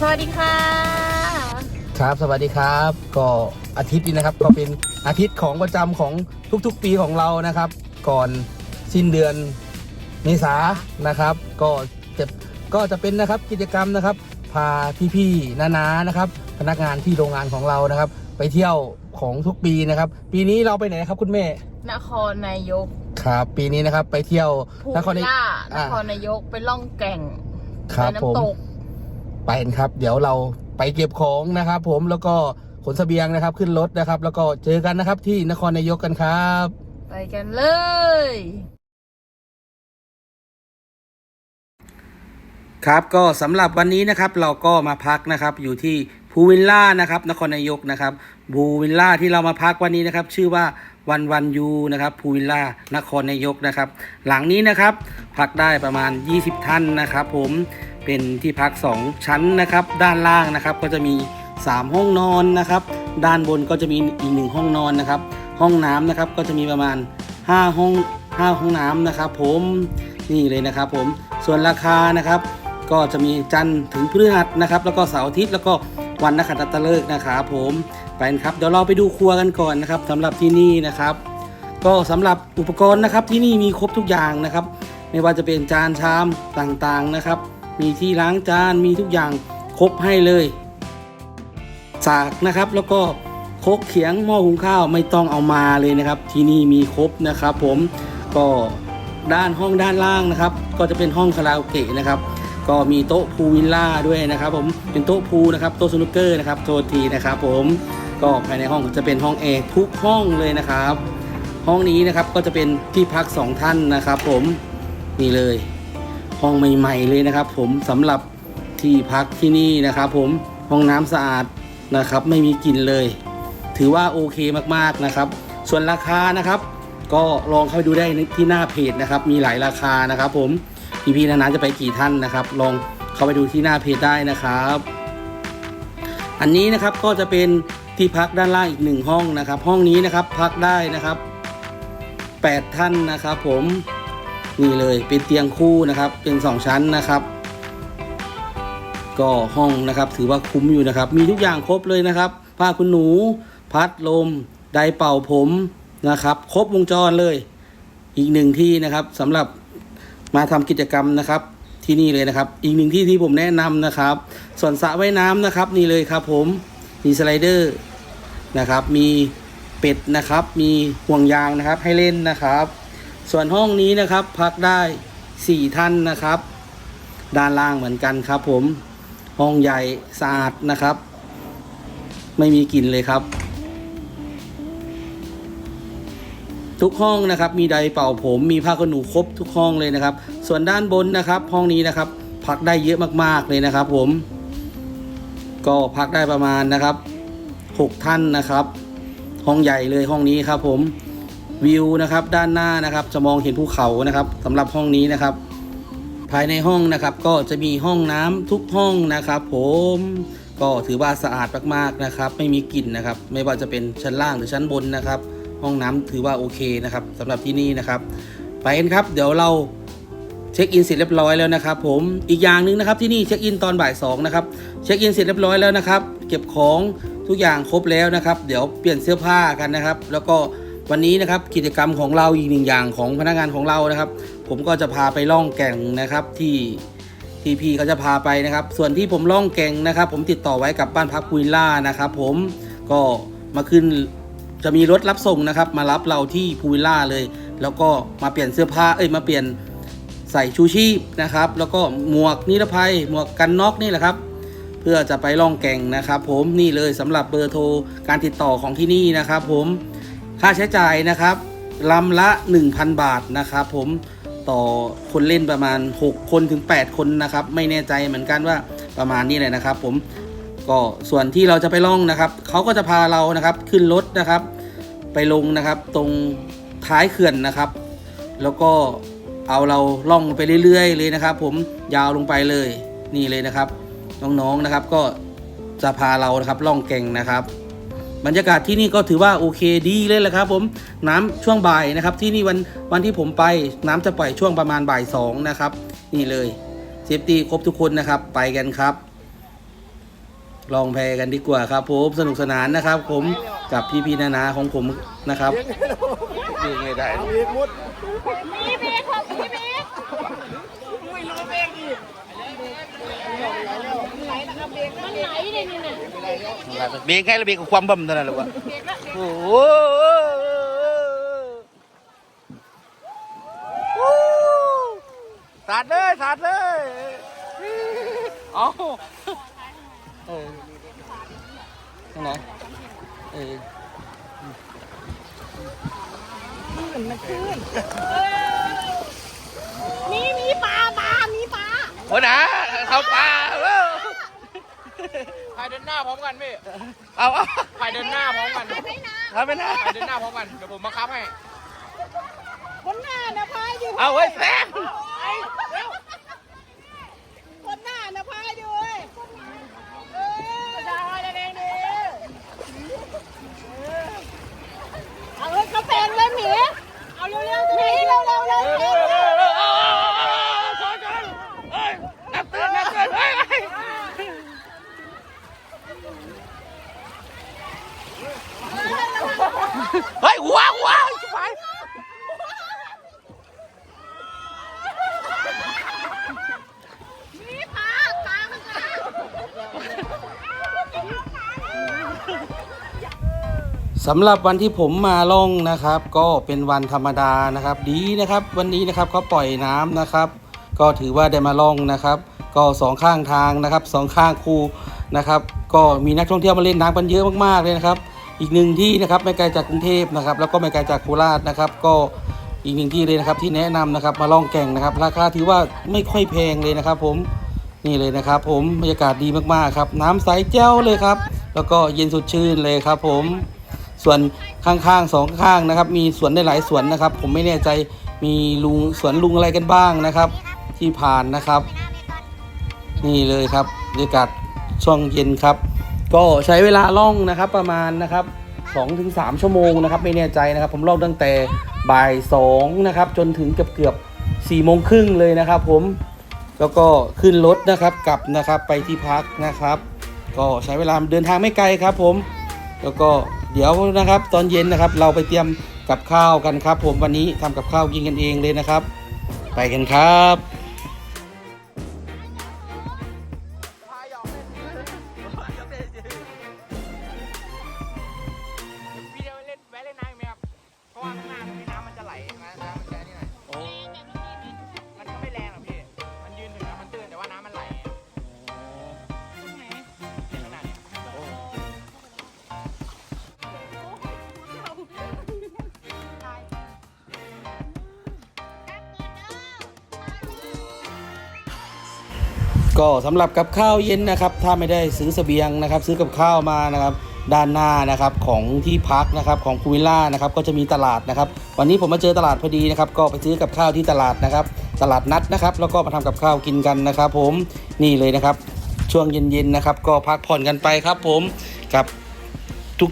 สวัสดีค่ะ ครับสวัสดีครับ ก็อาทิตย์นี้นะครับ ก็เป็นอาทิตย์ของประจำของทุกๆ ปีของเรานะครับ ก่อนสิ้นเดือนเมษานะครับ ก็จะก็จะเป็นนะครับกิจกรรมนะครับ พาพี่ๆนานาๆนะครับ พนักงานที่โรงงานของเรานะครับ ไปเที่ยวของทุกปีนะครับ ปีนี้เราไปไหนครับคุณแม่ นครนายกครับปีนี้นะครับไปเที่ยวภูนครวินายลล่าอ่านครนายกไปล่องแก่งครับไปผม น้ำตก ไปกันครับ เดี๋ยวเราไปเก็บของนะครับ ผมแล้วก็ขนเสบียงนะครับ ขึ้นรถนะครับ แล้วก็เจอกันนะครับที่นครนายกกันครับ ไปกันเลย ครับก็สำหรับวันนี้นะครับเราก็มาพักนะครับอยู่ที่ภูวิลล่านะครับนครนายกนะครับภูวิลล่าที่เรามาพักวันนี้นะครับ ชื่อว่าวันวันยูนะครับภูวิลล่านครนายกนะครับ หลังนี้นะครับพักได้ประมาณ 20 ท่านนะครับ ผม เป็นที่พัก 2 ชั้นนะครับ ด้านล่างนะครับก็จะมี 3 ห้องนอนนะครับ ด้านบนก็จะมีอีกหนึ่งห้องนอนนะครับ ห้องน้ำนะครับก็จะมีประมาณ 5 ห้อง 5 ห้องน้ำนะครับ ผมนี่เลยนะครับ ผมส่วนราคานะครับ ก็จะมีจันทร์ถึงพฤหัสนะครับ แล้วก็เสาร์อาทิตย์แล้วก็วันนักขัตฤกษ์นะครับผมไปครับเดี๋ยวเราไปดูครัวกันก่อนนะครับสำหรับที่นี่นะครับ ก็สำหรับอุปกรณ์นะครับที่นี่มีครบทุกอย่างนะครับ ไม่ว่าจะเป็นจานชามต่างๆนะครับ มีที่ล้างจานมีทุกอย่างครบให้เลยสากนะครับแล้วก็โคกเขียงหม้อหุงข้าวไม่ต้องเอามาเลยนะครับ ที่นี่มีครบนะครับ ผมก็ด้านห้องด้านล่างนะครับ ก็จะเป็นห้องคาราโอเกะนะครับ ก็มีโต๊ะพูลวิลล่าด้วยนะครับ ผมเป็นโต๊ะพูลนะครับโต๊ะสนุกเกอร์นะครับโทษทีนะครับ ผมก็ภายในห้องจะเป็นห้องแอร์ทุกห้องเลยนะครับ ห้องนี้นะครับก็จะเป็นที่พักสองท่านนะครับ ผมนี่เลย ห้องใหม่ๆเลยนะครับ ผมสำหรับที่พักที่นี่นะครับ ผมห้องน้ำสะอาดนะครับ ไม่มีกลิ่นเลย ถือว่าโอเคมากๆนะครับ ส่วนราคานะครับ ก็ลองเข้าไปดูได้ที่หน้าเพจนะครับ มีหลายราคานะครับ ผมพี่พี่ๆนานาจะไปกี่ท่านนะครับ ลองเข้าไปดูที่หน้าเพจได้นะครับ อันนี้นะครับก็จะเป็นที่พักด้านล่างอีกหนึ่งห้องนะครับ ห้องนี้นะครับพักได้นะครับ 8 ท่านนะครับ ผม นี่เลยเป็นเตียงคู่นะครับ เป็น 2 ชั้นนะครับ ก็ห้องนะครับถือว่าคุ้มอยู่นะครับ มีทุกอย่างครบเลยนะครับ ผ้าคุณหนู พัดลม ไดเป่าผมนะครับ ครบวงจรเลย อีกหนึ่งที่นะครับสำหรับมาทำกิจกรรมนะครับ ที่นี่เลยนะครับ อีกหนึ่งที่ที่ผมแนะนำนะครับ ส่วนสระว่ายน้ำนะครับ นี่เลยครับ ผมมีสไลเดอร์นะครับ มีเป็ดนะครับ มีห่วงยางนะครับให้เล่นนะครับ ส่วนห้องนี้นะครับพักได้สี่ท่านนะครับ ด้านล่างเหมือนกันครับ ผมห้องใหญ่สะอาดนะครับ ไม่มีกลิ่นเลยครับ ทุกห้องนะครับ มีไดร์เป่าผมมีผ้าขนหนูครบทุกห้องเลยนะครับ ส่วนด้านบนนะครับ ห้องนี้นะครับ พักได้เยอะมากๆเลยนะครับ ผม ก็พักได้ประมาณนะครับหกท่านนะครับ ห้องใหญ่เลยห้องนี้ครับ ผม วิวนะครับด้านหน้านะครับจะมองเห็นภูเขานะครับสำหรับห้องนี้นะครับ ภายในห้องนะครับก็จะมีห้องน้ำทุกห้องนะครับ ผมก็ถือว่าสะอาดมากๆนะครับ ไม่มีกลิ่นนะครับ ไม่ว่าจะเป็นชั้นล่างหรือชั้นบนนะครับ ห้องน้ำถือว่าโอเคนะครับสำหรับที่นี่นะครับ ไปกันครับ เดี๋ยวเราเช็คอินเสร็จเรียบร้อยแล้วนะครับ ผมอีกอย่างหนึ่งนะครับที่นี่เช็คอินตอนบ่ายสองนะครับเช็คอินเสร็จเรียบร้อยแล้วนะครับ เก็บของทุกอย่างครบแล้วนะครับ เดี๋ยวเปลี่ยนเสื้อผ้ากันนะครับ แล้วก็ วันนี้นะครับกิจกรรมของเราอีกหนึ่งอย่างของพนักงานของเรานะครับ ผมก็จะพาไปล่องแก่งนะครับที่ที่พี่เขาจะพาไปนะครับ ส่วนที่ผมล่องแก่งนะครับ ผมติดต่อไว้กับบ้านพักพุยล่านะครับ ผมก็มาขึ้นจะมีรถรับส่งนะครับ มารับเราที่พูวิลล่าเลย แล้วก็มาเปลี่ยนเสื้อผ้าเอ้ยมาเปลี่ยนใส่ชูชีพนะครับ แล้วก็หมวกนิรภัยหมวกกันน็อกนี่แหละครับ เพื่อจะไปล่องแก่งนะครับ ผมนี่เลยสำหรับเบอร์โทรการติดต่อของที่นี่นะครับ ผม ค่าใช้จ่ายนะครับลำละ 1,000 บาทนะครับผมต่อคนเล่นประมาณ 6 คนถึง 8 คนนะครับ ไม่แน่ใจเหมือนกันว่าประมาณนี้เลยนะครับ ผมก็ส่วนที่เราจะไปล่องนะครับเขาก็จะพาเรานะครับขึ้นรถนะครับ ไปลงนะครับตรงท้ายเขื่อนนะครับ แล้วก็เอาเราล่องไปเรื่อยๆเลยนะครับ ผมยาวลงไปเลยนี่เลยนะครับ น้องๆนะครับก็จะพาเรานะครับล่องแก่งนะครับ บรรยากาศที่นี่ก็ถือว่าโอเคดีเลยแหละครับ ผมน้ำช่วงบ่ายนะครับ ที่นี่วันวันที่ผมไปน้ำจะปล่อยช่วงประมาณบ่ายสองนะครับ นี่เลยเซฟตี้ครบทุกคนนะครับ ไปกันครับ ลองแพกันดีกว่าครับผมสนุกสนานนะครับ ผมกับพี่พี่ๆนานาของผมนะครับเลี้ยงไม่ได้ มันไหนเลยนี่น่ะเบรกไงแล้วเบรกกับความบ่มเท่านั้นแหละวะโอ้โหสาดเลยสาดเลยเอาเออตรงไหนเออมีมีปลาปลามีปลาโอ้นะเขาปลาเว้ยพายเดินหน้าพร้อมกันพี่เอาเอาพายเดินหน้าพร้อมกันไม่นาเอาไปนะพายเดินหน้าพร้อมกัน เดี๋ยวผมมาคับให้ บนหน้านะพายอยู่เอาไว้ยแซง บนหน้านะพายอยู่เว้ยเออจะเอาอะไรเองดิเอาเลยกาแฟเลยหมีเอาเร็วๆหมีเร็วๆเร็วๆเร็วๆเร็ว นับเตือนนับเตือนเฮ้ยเฮ้ยหัวหัวชิบหาย มีปลาปลามันจะ สำหรับวันที่ผมมาล่องนะครับ ก็เป็นวันธรรมดานะครับ ดีนะครับ วันนี้นะครับเขาปล่อยน้ำนะครับ ก็ถือว่าได้มาล่องนะครับ ก็สองข้างทางนะครับสองข้างคูนะครับ ก็มีนักท่องเที่ยวมาเล่นน้ำกันเยอะมากๆเลยนะครับ อีกหนึ่งที่นะครับไม่ไกลจากกรุงเทพนะครับ แล้วก็ไม่ไกลจากโคราชนะครับ ก็อีกหนึ่งที่เลยนะครับที่แนะนำนะครับมาล่องแก่งนะครับ ราคาถือว่าไม่ค่อยแพงเลยนะครับ ผมนี่เลยนะครับ ผมบรรยากาศดีมากๆครับ น้ำใสแจ้วเลยครับ แล้วก็เย็นสดชื่นเลยครับ ผม ส่วนข้างๆสองข้างนะครับ มีสวนได้หลายสวนนะครับ ผมไม่แน่ใจมีลุงสวนลุงอะไรกันบ้างนะครับ ที่ผ่านนะครับ นี่เลยครับบรรยากาศช่วงเย็นครับ ก็ใช้เวลาล่องนะครับประมาณนะครับ2-3ถึงชั่วโมงนะครับ ไม่แน่ใจนะครับ ผมล่องตั้งแต่บ่าย2นะครับ จนถึงเกือบเกือบ4โมงครึ่งเลยนะครับ ผมแล้วก็ขึ้นรถนะครับกลับนะครับไปที่พักนะครับ ก็ใช้เวลาเดินทางไม่ไกลครับ ผม แล้วก็ เดี๋ยวนะครับ ตอนเย็นนะครับ เราไปเตรียมกับข้าวกันครับ ผมวันนี้ทำกับข้าวกินกันเองเลยนะครับ ไปกันครับ ก็สำหรับกับข้าวเย็นนะครับ ถ้าไม่ได้ซื้อเสบียงนะครับ ซื้อกับข้าวมานะครับด้านหน้านะครับของที่พักนะครับของพูวิลล่านะครับก็จะมีตลาดนะครับ วันนี้ผมมาเจอตลาดพอดีนะครับ ก็ไปซื้อกับข้าวที่ตลาดนะครับ ตลาดนัดนะครับ แล้วก็มาทำกับข้าวกินกันนะครับ ผมนี่เลยนะครับ ช่วงเย็นๆนะครับ ก็พักผ่อนกันไปครับ ผมกับ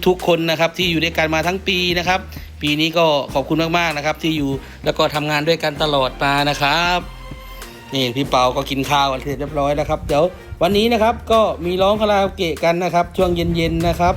ทุกๆคนนะครับที่อยู่ด้วยกันมาทั้งปีนะครับ ปีนี้ก็ขอบคุณมากๆนะครับ ที่อยู่แล้วก็ทำงานด้วยกันตลอดมานะครับ นี่พี่เปาก็กินข้าวกันเสร็จเรียบร้อยแล้วครับ เดี๋ยววันนี้นะครับก็มีร้องคาราโอเกะกันนะครับ ช่วงเย็นๆนะครับ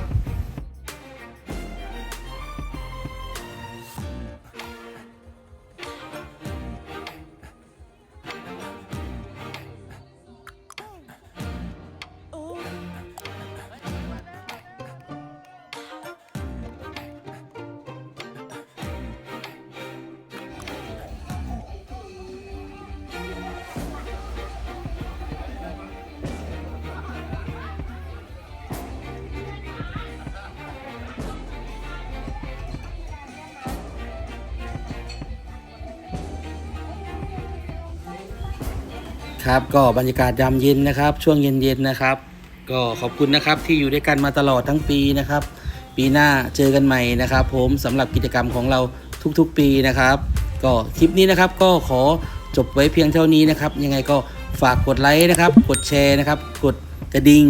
ครับ ก็บรรยากาศยามเย็นนะครับ ช่วงเย็นๆนะครับ ก็ขอบคุณนะครับที่อยู่ด้วยกันมาตลอดทั้งปีนะครับ ปีหน้าเจอกันใหม่นะครับ ผมสำหรับกิจกรรมของเราทุกๆปีนะครับ ก็คลิปนี้นะครับก็ขอจบไว้เพียงเท่านี้นะครับ ยังไงก็ฝากกดไลค์นะครับ กดแชร์นะครับ กดกระดิ่ง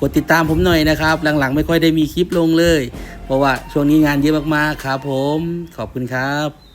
กดติดตามผมหน่อยนะครับ หลังๆ ไม่ค่อยได้มีคลิปลงเลย เพราะว่าช่วงนี้งานเยอะมากๆครับผมขอบคุณครับ